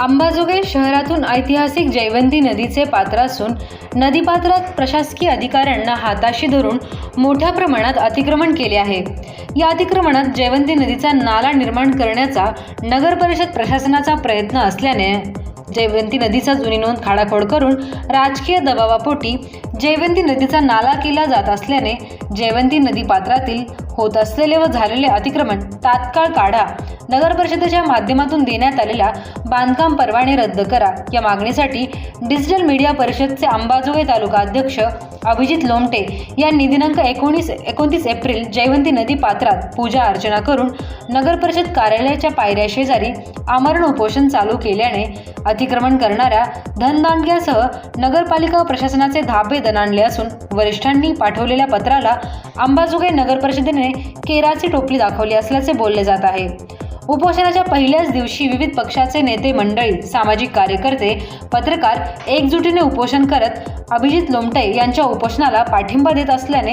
अंबाजोगाई शहरातून ऐतिहासिक जयवंती नदीचे पात्र असून नदीपात्रात प्रशासकीय अधिकाऱ्यांना हाताशी धरून मोठ्या प्रमाणात अतिक्रमण केले आहे. या अतिक्रमणात जयवंती नदीचा नाला निर्माण करण्याचा नगर परिषद प्रशासनाचा प्रयत्न असल्याने जयवंती नदीचा जुनी नोंद खाडाखोड करून राजकीय दबावापोटी जयवंती नदीचा नाला केला जात असल्याने जयवंती नदी पात्रातील होत असलेले व झालेले अतिक्रमण तात्काळ काढा. नगर परिषदेच्या माध्यमातून देण्यात आलेल्या बांधकाम परवाने रद्द करा. या मागणीसाठी डिजिटल मीडिया परिषदचे अंबाजोगाई तालुका अध्यक्ष अभिजित लोमटे यांनी दिनांक एकोणीस एकोणतीस एप्रिल जयवंती नदी पात्रात पूजा अर्चना करून नगर परिषद कार्यालयाच्या पायऱ्या शेजारी आमरण उपोषण चालू केल्याने अतिक्रमण करणाऱ्या धनदांडग्यासह नगरपालिका व प्रशासनाचे धाबे दणाणले असून वरिष्ठांनी पाठवलेल्या पत्राला अंबाजोगाई नगर परिषदेने केराची टोपली दाखवली असल्याचे बोलले जात आहे. उपोषणाच्या पहिल्याच दिवशी विविध पक्षाचे नेते मंडळी सामाजिक कार्यकर्ते पत्रकार एकजुटीने उपोषण करत अभिजित लोमटे यांच्या उपोषणाला पाठिंबा देत असल्याने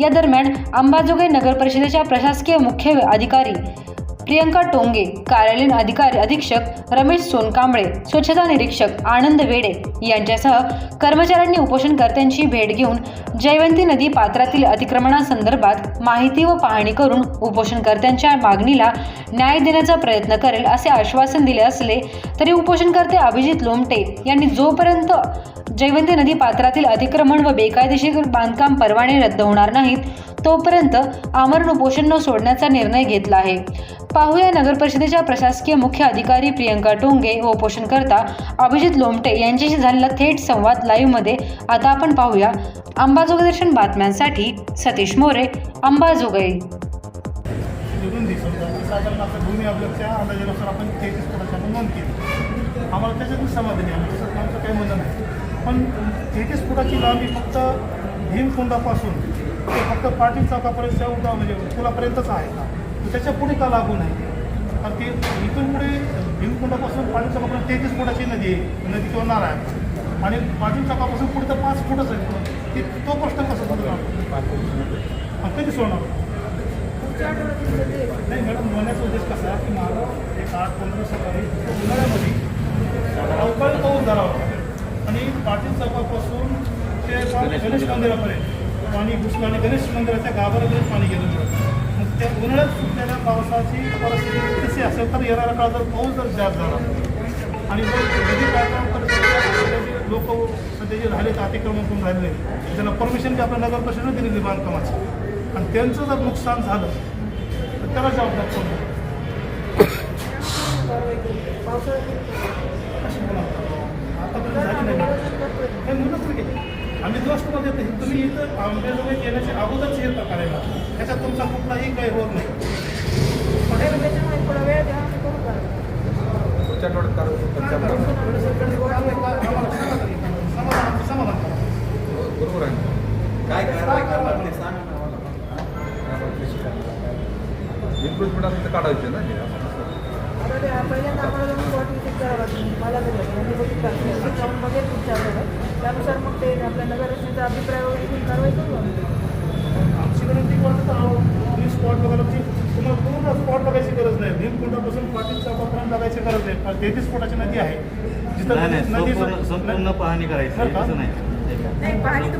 या दरम्यान अंबाजोगाई नगर परिषदेच्या प्रशासकीय मुख्य अधिकारी प्रियंका टोंगे कार्यालयीन अधिकारी अधीक्षक रमेश सोनकांबळे स्वच्छता निरीक्षक आनंद वेडे यांच्यासह कर्मचाऱ्यांनी उपोषणकर्त्यांची भेट घेऊन जयवंती नदी पात्रातील अतिक्रमणासंदर्भात माहिती व पाहणी करून उपोषणकर्त्यांच्या मागणीला न्याय देण्याचा प्रयत्न करेल असे आश्वासन दिले असले तरी उपोषणकर्ते अभिजित लोमटे यांनी जोपर्यंत जयवंती नदी पात्रातील अतिक्रमण व बेकायदेशीर बांधकाम परवाने रद्द होणार नाहीत तोपर्यंत आमरण उपोषण न सोडण्याचा निर्णय घेतला आहे. पाहूया नगर परिषदेच्या प्रशासकीय मुख्य अधिकारी प्रियंका टोंगे व उपोषणकर्ता अभिजित लोमटे यांच्याशी झालेला थेट संवाद लाईव्हमध्ये आता आपण पाहूया. अंबाजोगदर्शन बातम्यांसाठी सतीश मोरे अंबाजोगाई. आम्हाला त्याच्यातून समाधानी आहे. त्याच्यात आमचं काही म्हणणं नाही. पण तेहतीस फुटाची लांबी फक्त भीमकुंडापासून ते फक्त पाटील चौकापर्यंत उदा म्हणजे पुलापर्यंतच आहे का? त्याच्या पुढे का लागू नाही? कारण ते इथून पुढे भीमकुंडापासून पाटील चौकापर्यंत तेहतीस फुटाची नदी आहे. नदी किंवा नाला आहे आणि पाटील चौकापासून पुढे तर पाच फुटच आहे. ते तो प्रश्न कसा सोडणार कधी सोडणार? नाही मॅडम म्हणण्याचा उद्देश कसा आहे की मला एक आठ पंधरा सकाळी उन्हाळ्यामध्ये अवकाळी पाऊस झाला होता. आणि पाटील चौकापासून ते गणेश मंदिरापर्यंत पाणी घुसलं आणि गणेश मंदिराच्या गाभाऱ्यापर्यंत पाणी गेलं मग त्या उन्हाळ्यात सुटलेल्या पावसाची परिस्थिती कशी असेल तर येणारा काळ जर पाऊस जर जास्त झाला आणि लोक सध्या जे झाले तर अतिक्रमण करून राहिले त्यांना परमिशन बी आपल्या नगर परिषदेने दिलेली बांधकामाची. आणि त्यांचं जर नुकसान झालं तर त्याला जबाबदार कोण कशी बोला आतापर्यंत झाली नाही. आम्ही दोष तुम्हाला देतो हे तुम्ही इथं आंबेजोगाई येण्याच्या अगोदरच येतं करायला त्याच्यात तुमचा कुठलाही काही रोग नाही. बरोबर आहे. काय कारवाई करणार ते सांग ना मला काढायचे ना हे. त्यानुसार मग ते आपल्या नगररचनेचा अभिप्राय वगैरे घेऊन कारवाई करू. आमची विनंती वाटत तुम्ही स्पॉट बघायला ती तुम्हाला पूर्ण स्पॉट बघायची गरज नाही. भीमकुंडापासून पाटील चौकापर्यंत बघायची गरज नाही. तेहतीस फुटाची नदी आहे. नाही नाही. नदी संपूर्ण पाहणी करायची? तसं नाही. नाही, म्हणजे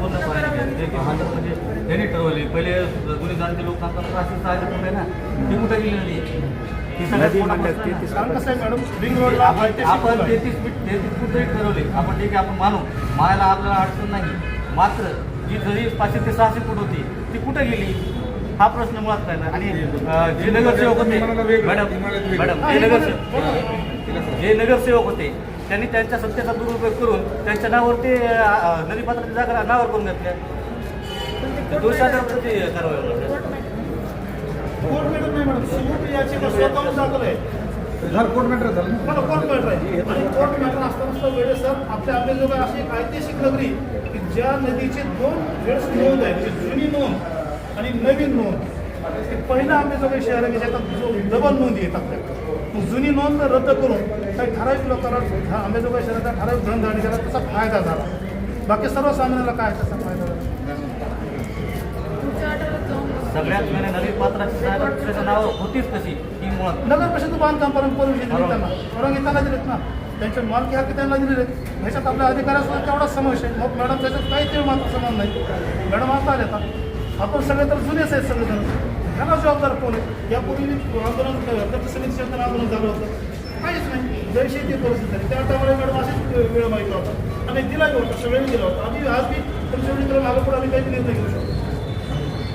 त्यांनी ठरवली पहिले जुने जाणते लोक सांगतात राष्ट्रीय सहाय्य कुठे ना. ती कुठे गेलेली ती सगळ्यात मोठा प्रश्न आहे ना. कारण कसं आहे मॅडम रिंग रोडला आपण. तेहतीस फीट तेहतीस फूट जरी ठरवले आपण ठीक आहे आपण मानू मायाला आपल्याला अडचण नाही मात्र जी जरी पाचशे ते सहाशे फूट होती ती कुठे गेली हा प्रश्न मुळात काय. आणि जे नगरसेवक होते. मॅडम. मॅडम जे नगरसेवक. जे नगरसेवक होते त्यांनी त्यांच्या सत्तेचा दुरुपयोग करून त्यांच्या नावावर ते अं, नदीपात्राची जागा नावावर करून घेतल्या दोनशे हजार कारवाई. कोर्ट मॅटर- नाही मॅडम सूट याचिका स्वतःहून दाखल आहे झालं कोर्ट मॅटर झालं मला कोर्ट मॅटर आहे? आणि कोर्ट मॅटर असताना वेळेस सर. आपल्या अंबेजोगाई अशी एक ऐतिहासिक नगरी की ज्या नदीची दोन वेळेस नोंद आहे म्हणजे जुनी नोंद आणि नवीन नोंद. पहिलं अंबेजोगाई शहर आहे की ज्याच्यात जो डबल नोंदी येतात. मग जुनी नोंद रद्द करून काही ठराविक लोकांना अंबेजोगाई शहराचा ठराविक धनधारणी त्याचा फायदा झाला. बाकी सर्वसामान्याला काय त्याचा सगळ्यात म्हणजे जागा दुसऱ्याच्या नावावर होतीच कशी ही मुळात. नगर परिषद बांधकाम परवानगी दिली. त्यांना. परवानगी त्यांना दिलीत ना. त्यांचे मालकी हक्क त्यांना दिलेले. ह्याच्यात आपल्या अधिकाऱ्यासुद्धा तेवढाच समावेश आहे. मग मॅडम त्याच्यात काही ते मात्र समान नाही. मॅडम आता आले आता आपण सगळे तर जुनेच आहेत सगळे जण. ह्याला जबाबदार कोण आहे? यापूर्वी आंदोलन दत्त समिती क्षेत्रात आंदोलन झालं होतं. काहीच नाही. जैशी ती परिस्थिती झाली. त्या टायमाला मॅडम अशीच वेळ माहिती होता. आणि दिलाही होता. सगळ्यांनी दिला होता. आम्ही आज बी तुमच्या मित्र मागं पुढे आम्ही काही निर्णय घेऊ शकतो.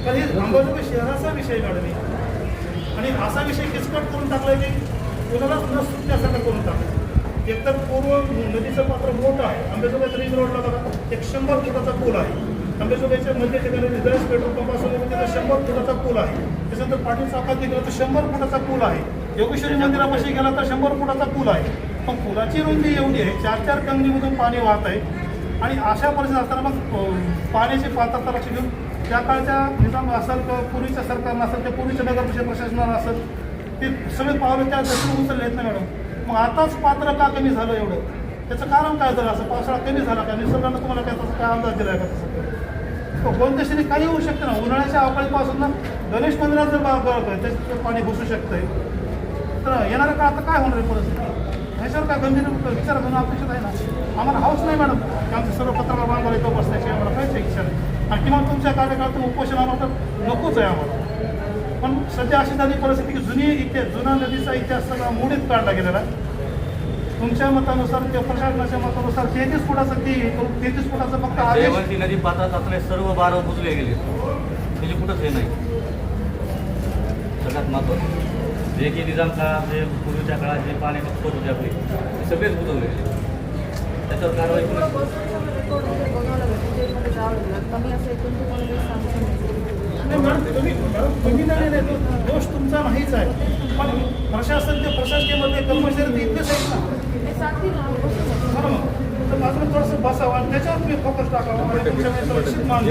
तर हे अंबाजोगाई शहराचा विषय मॅडम आणि असा विषय किचकट करून टाकलाय की कोणालाच न सुटण्यासारखं करून टाकलं एकतर पूर्व नदीचं पात्र मोठं आहे. आंबेजोगाई रिंग रोडला बघा एक शंभर फुटाचा पूल आहे. अंबेजोगाईच्या मध्य ठिकाणी रिझर्स पेट्रोल पंपासमोर तिथं शंभर फुटाचा पूल आहे. त्याच्यानंतर पाटील चौकात गेलं तर शंभर फुटाचा पूल आहे. योगेश्वरी मंदिरापाशी गेला तर शंभर फुटाचा पूल आहे. पण पुलाची रुंदी एवढी आहे चार चार कंगणीमधून पाणी वाहत आहे. आणि अशा परिस्थिती असताना मग पाण्याची पात्रता लक्ष घेऊन त्या काळच्या निजाम असेल किंवा पूर्वीच्या सरकारनं असेल त्या पूर्वीच्या नगर परिषद प्रशासनानं असेल ते सगळे पावलं त्या दक्षिण उचलले आहेत ना मॅडम. मग आताच पात्र का कमी झालं एवढं? त्याचं कारण काय झालं असं? पावसाळा कमी झाला का? निसर्गानं तुम्हाला काय तसं काय अंदाज दिला का तसं? कोणत्याशी काही होऊ शकतं ना. उन्हाळ्याच्या अवकाळीपासून ना गणेश मंदिरात जर बा- बा- त्याचं पाणी घुसू शकतंय तर येणारं का आता काय होणार आहे परिस्थिती? ह्याच्यावर काय गंभीर विचार करणं अपेक्षित आहे ना? आम्हाला हाऊस नाही मॅडम. की आमचे सर्व पत्रकार बांधवाला इथं बसण्याची आम्हाला काहीच इच्छा नाही. आणि किमान तुमच्या कार्यकाळातून उपोषण आम्हाला नकोच आहे आम्हाला. पण सध्या अशी झाली परिस्थिती की जुनी इतिहास जुना नदीचा इतिहास सगळा मोडीत काढला गेलेला. तुमच्या मतानुसार किंवा प्रशासनाच्या मतानुसार तेहतीस फुटाचं ती तेहतीस फुटाचं फक्त आदेश नदी पात्रात असणारे सर्व बारव बुजले गेले. त्याची कुठंच हे नाही. सगळ्यात महत्त्वाचं जे की निजाम काळात जे पूर्वीच्या काळात जे पाणी स्रोत होते आपले ते सगळेच बुजवले त्याच्यावर कारवाई दोष तुमचा नाहीच आहे पण प्रशासन ते प्रशासकीयमध्ये कर्मचारी ते इतकेच आहेत ना नाही सांगतील ना बसून बसून. बरं मग तर माझं थोडंसं बसावं आणि त्याच्यावर तुम्ही फोकस टाकावा आणि तुमच्या वेळेस मान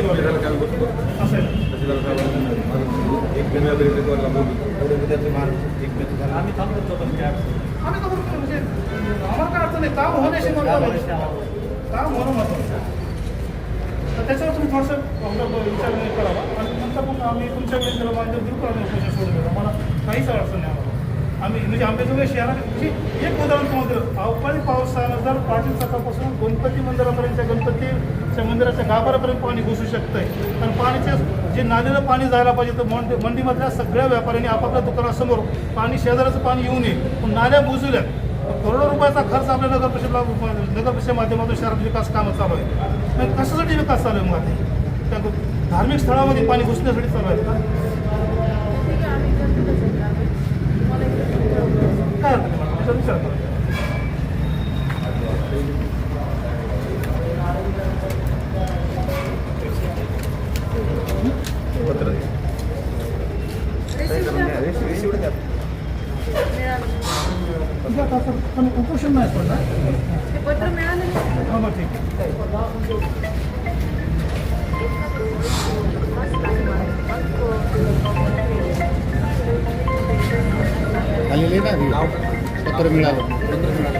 आम्ही तर म्हणजे आम्हाला काय अडचण नाही. काम होण्याशी? काम होणं महत्त्वाचं आहे. तर त्याच्यावर तुम्ही थोडंसं विचार करावा. आणि नंतर मग आम्ही तुमच्या वेळेला सोडून देऊ? आम्हाला काहीच अडचण नाही आम्हाला. आम्ही म्हणजे आंबेजोगाई शहरात म्हणजे एक उदाहरण तुम्हाला अवकाळी पावसानं जर पाटील सकाळपासून गणपती मंदिरापर्यंत गणपतीच्या मंदिराच्या गाभाऱ्यापर्यंत पाणी घुसू शकतंय. कारण पाण्याचे जे नालेलं पाणी जायला पाहिजे तर मंडी मंडीमधल्या सगळ्या व्यापाऱ्यांनी आपापल्या दुकानासमोर पाणी शेजाऱ्याचं पाणी येऊ नये. पण नाल्या बुजवल्या करोडो रुपयाचा खर्च आपल्या नगर परिषदला नगर परिषद माध्यमातून शहरात विकास कामं चालू आहे कशासाठी विकास चालू आहे मग आता? धार्मिक स्थळामध्ये पाणी घुसण्यासाठी चालू आहे का? म्हणजे पण उपोषण नाही पडणार पत्र मिळालं हां बरं पत्र मिळालं. पत्र मिळालं.